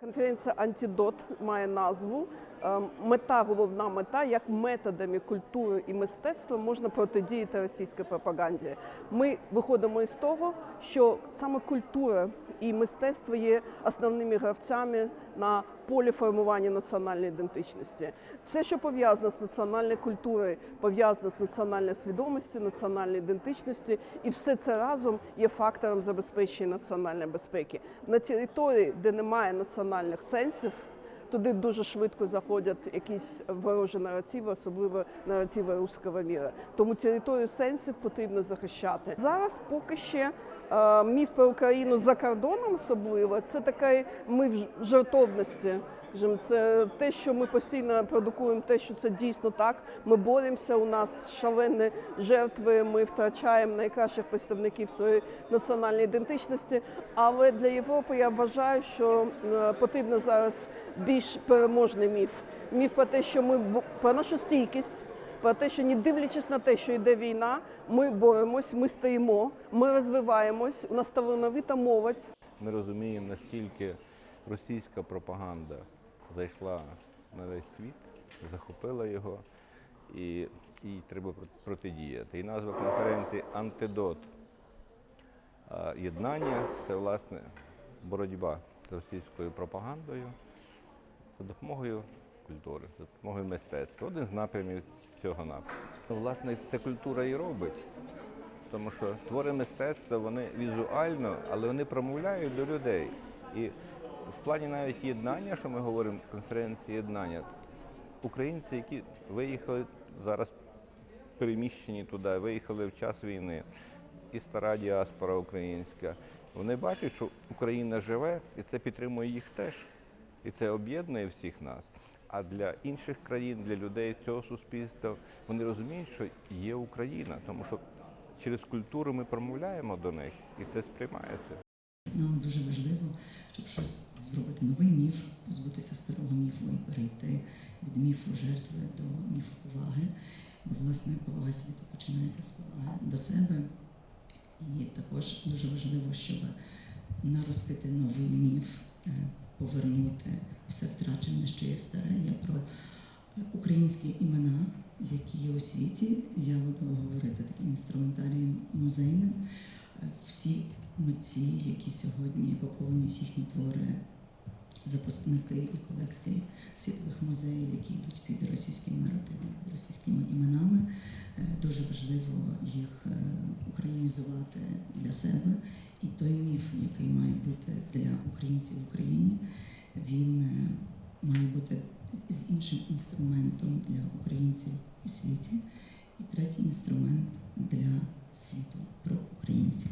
Конференція Антидот має назву. Ем, Мета, головна мета, як методами культури і мистецтва можна протидіяти російській пропаганді. Ми виходимо із того, що саме культура і мистецтво є основними гравцями на полі формування національної ідентичності. Все, що пов'язано з національною культурою, пов'язано з національною свідомістю, національною ідентичністю, і все це разом є фактором забезпечення національної безпеки. На території, де немає національних сенсів, туди дуже швидко заходять якісь ворожі наративи, особливо наративи руського міра. Тому територію сенсів потрібно захищати. Зараз поки ще міф про Україну за кордоном особливо це такий міф жертовності. Це те, що ми постійно продукуємо, те, що це дійсно так. Ми боремося. У нас шалені жертви. Ми втрачаємо найкращих представників своєї національної ідентичності. Але для Європи я вважаю, що потрібно зараз більш переможний міф. Міф про те, що ми про нашу стійкість. Про те, що не дивлячись на те, що йде війна, ми боремось, ми стоїмо, ми розвиваємось. У нас талановита молодь. Ми розуміємо, наскільки російська пропаганда зайшла на весь світ, захопила його, і їй треба протидіяти. І назва конференції Антидот. Єднання це власне боротьба з російською пропагандою за допомогою культури, за допомогою мистецтва. Один з напрямів цього напрямку. Ну, Власне, це культура і робить. Тому що твори мистецтва вони візуально, але вони промовляють до людей. І в плані навіть єднання, що ми говоримо, конференції єднання, українці, які виїхали зараз переміщені туди, виїхали в час війни, і стара діаспора українська, вони бачать, що Україна живе, і це підтримує їх теж. І це об'єднує всіх нас. А для інших країн, для людей цього суспільства, вони розуміють, що є Україна, тому що через культуру ми промовляємо до них, і це сприймається. Нам дуже важливо, щоб щось зробити новий міф, позбутися старого міфу і перейти від міфу жертви до міфу поваги. Бо власне повага світу починається з поваги до себе. І також дуже важливо, щоб наростити новий міф, е, повернути все втрачене, що є старе. Я про е, українські імена, які є у світі. Я буду говорити таким інструментарієм музейним. Е, Всі митці, які сьогодні поповнюють їхні твори, запускники і колекції світових музеїв, які йдуть під російськими наративами, під російськими іменами. Е, Дуже важливо їх українізувати для себе. І той міф, який має бути для українців в Україні, він е, має бути з іншим інструментом для українців у світі. І третій інструмент для світу про українців.